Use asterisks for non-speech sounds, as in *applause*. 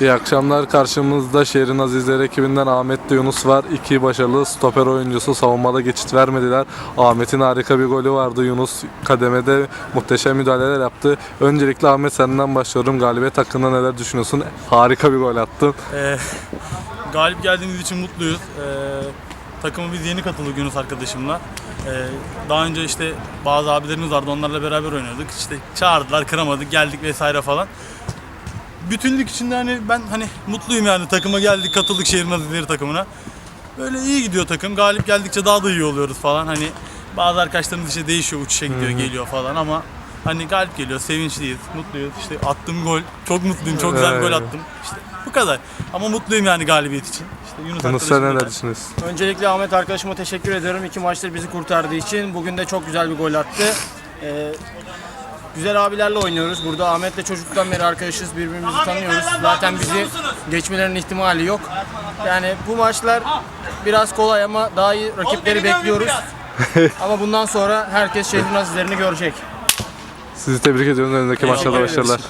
İyi akşamlar. Karşımızda şehrin azizleri ekibinden Ahmet de Yunus var. İki başarılı stoper oyuncusu savunmada geçit vermediler. Ahmet'in harika bir golü vardı. Yunus kademede muhteşem müdahaleler yaptı. Öncelikle Ahmet senden başlıyorum. Galibiyet hakkında neler düşünüyorsun? Harika bir gol attın. Ee, galip geldiğimiz için mutluyuz. Ee, takıma biz yeni katıldık Yunus arkadaşımla. Ee, daha önce işte bazı abilerimiz vardı onlarla beraber oynuyorduk. İşte çağırdılar kıramadık geldik vesaire falan. Bütünlük içinde hani ben hani mutluyum yani takıma geldik katıldık şehrin azizleri takımına. Böyle iyi gidiyor takım. Galip geldikçe daha da iyi oluyoruz falan. Hani bazı arkadaşlarımız işte değişiyor, uçuşa gidiyor, geliyor falan ama hani galip geliyor, sevinçliyiz, mutluyuz. İşte attığım gol, çok mutluyum, çok güzel bir gol attım. İşte bu kadar. Ama mutluyum yani galibiyet için. İşte Yunus, neler düşünüyorsun? Öncelikle Ahmet arkadaşıma teşekkür ediyorum. İki maçtır bizi kurtardığı için. Bugün de çok güzel bir gol attı. Ee, güzel abilerle oynuyoruz. Burada Ahmet'le çocukluktan beri arkadaşız. Birbirimizi tanıyoruz. Zaten bizi geçmelerinin ihtimali yok. Yani bu maçlar biraz kolay ama daha iyi rakipleri bekliyoruz. *laughs* ama bundan sonra herkes şehrin azizlerini görecek. Sizi tebrik ediyorum. Önündeki maçlarda başarılar.